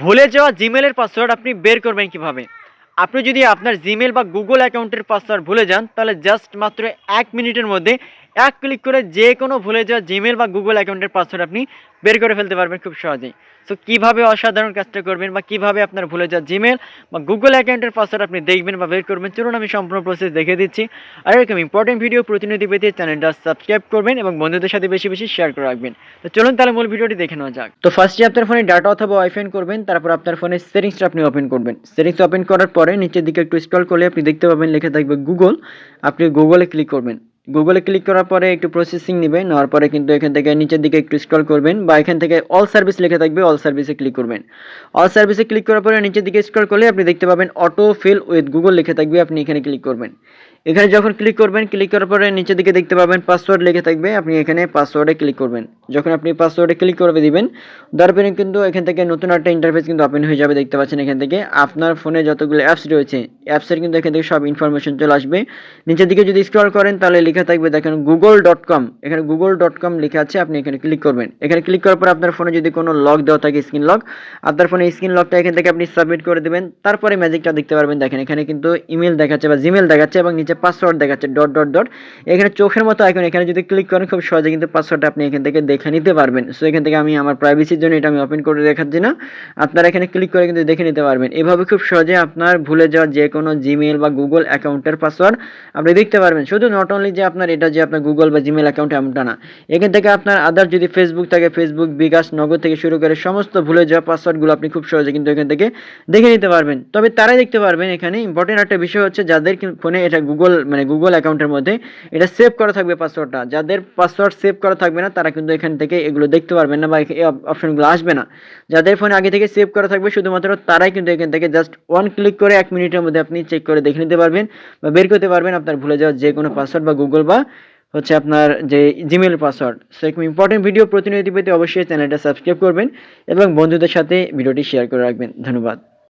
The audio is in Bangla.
ভুলে যাওয়া জিমেলের পাসওয়ার্ড আপনি বের করবেন কীভাবে? আপনি যদি আপনার জিমেল বা গুগল অ্যাকাউন্টের পাসওয়ার্ড ভুলে যান, তাহলে জাস্ট মাত্র এক মিনিটের মধ্যে এক ক্লিক করে যে কোনো ভুলে যাওয়া জিমেল বা গুগল অ্যাকাউন্টের পাসওয়ার্ড আপনি বের করে ফেলতে পারবেন খুব সহজেই। সো কীভাবে অসাধারণ কাজটা করবেন বা কীভাবে আপনার ভুলে যাওয়া জিমেল বা গুগল অ্যাকাউন্টের পাসওয়ার্ড আপনি দেখবেন বা বের করবেন, চলুন আমি সম্পূর্ণ প্রসেস দেখে দিচ্ছি। আর এরকম ইম্পর্টেন্ট ভিডিও প্রতিনিধি পেতে চ্যানেলটা সাবস্ক্রাইব করবেন এবং বন্ধুদের সাথে বেশি বেশি শেয়ার করে রাখবেন। তো চলুন তাহলে মূল ভিডিওটি দেখে নেওয়া যাক। তো ফার্স্টে আপনার ফোনে ডাটা অথবা ওয়াইফাই করবেন, তারপর আপনার ফোনের সেটিংসটা আপনি ওপেন করবেন। সেটিংস ওপেন করার পরে নিচের দিকে একটু স্ক্রল করলে আপনি দেখতে পাবেন, লেখা থাকবে গুগল আপনি গুগলে ক্লিক করবেন। গুগলে ক্লিক করার পরে একটু প্রসেসিং নেবে নেওয়ার পরে কিন্তু এখান থেকে নিচের দিকে একটু স্ক্রল করবেন বা এখান থেকে অল সার্ভিস লেখা থাকবে অল সার্ভিসে ক্লিক করবেন। অল সার্ভিসে ক্লিক করার পরে নিচের দিকে স্ক্রল করলে আপনি দেখতে পাবেন অটো ফিল উইথ গুগল লেখা থাকবে, আপনি এখানে ক্লিক করবেন। এখানে যখন ক্লিক করবেন ক্লিক করার পরে নিচের দিকে দেখতে পাবেন পাসওয়ার্ড লেখা থাকবে। আপনি এখানে পাসওয়ার্ডে ক্লিক করবেন। যখন আপনি পাসওয়ার্ডে ক্লিক করে দিবেন তারপরে কিন্তু এখান থেকে নতুন একটা ইন্টারফেস কিন্তু ওপেন হয়ে যাবে দেখতে পাচ্ছেন এখান থেকে। আপনার ফোনে যতগুলো অ্যাপস রয়েছে অ্যাপসের কিন্তু এখান থেকে সব ইনফরমেশন চলে আসবে। নিচের দিকে যদি স্ক্রল করেন, তাহলে লেখা থাকবে, দেখেন গুগল ডট কম এখানে গুগল ডট কম লেখা আছে, আপনি এখানে ক্লিক করবেন। এখানে ক্লিক করার পর আপনার ফোনে যদি কোনো লক দেওয়া থাকে স্ক্রিন লক আপনার ফোনে স্ক্রিন লকটা এখান থেকে আপনি সাবমিট করে দেবেন। তারপরে ম্যাজিকটা দেখতে পারবেন। দেখেন এখানে কিন্তু ইমেল দেখাচ্ছে বা জিমেল দেখাচ্ছে এবং নিচে পাসওয়ার্ড দেখাচ্ছে ডট ডট ডট এখানে চোখের মতো আইকন এখানে যদি ক্লিক করেন, খুব সহজে কিন্তু পাসওয়ার্ডটা আপনি এখান থেকে দেখে নিতে পারবেন। সো এখান থেকে আমি আমার প্রাইভেসির জন্য এটা আমি ওপেন করে দেখাচ্ছি না। আপনারা এখানে ক্লিক করে কিন্তু দেখে নিতে পারবেন। এভাবে খুব সহজে আপনার ভুলে যাওয়া যে কোনো জিমেল বা গুগল অ্যাকাউন্টের পাসওয়ার্ড আপনি দেখতে পারবেন। শুধু নট অনলি যে আপনার এটা যে আপনার গুগল বা জিমেল অ্যাকাউন্ট এমনটা না। এখান থেকে আপনার আদার যদি ফেসবুক থাকে ফেসবুক বিকাশ নগদ থেকে শুরু করে সমস্ত ভুলে যাওয়া পাসওয়ার্ডগুলো আপনি খুব সহজে কিন্তু এখান থেকে দেখে নিতে পারবেন। তবে তারাই দেখতে পারবেন এখানে ইম্পর্টেন্ট একটা বিষয় হচ্ছে যাদের ফোনে এটা গুগল মানে গুগল অ্যাকাউন্টের মধ্যে এটা সেভ করা থাকবে পাসওয়ার্ডটা যাদের পাসওয়ার্ড সেভ করা থাকবে না, তারা কিন্তু এখান থেকে এগুলো দেখতে পারবেন না বা এই অপশনগুলো আসবে না। যাদের ফোনে আগে থেকে সেভ করা থাকবে, শুধুমাত্র তারাই কিন্তু এখান থেকে জাস্ট ওয়ান ক্লিক করে এক মিনিটের মধ্যে আপনি চেক করে দেখে নিতে পারবেন বা বের করতে পারবেন আপনার ভুলে যাওয়া যে কোনো পাসওয়ার্ড বা গুগল বা হচ্ছে আপনার যে জিমেল পাসওয়ার্ড সো এরকম ইম্পর্টেন্ট ভিডিও প্রতিনিধি পেতে অবশ্যই চ্যানেলটা সাবস্ক্রাইব করবেন এবং বন্ধুদের সাথে ভিডিওটি শেয়ার করে রাখবেন। ধন্যবাদ।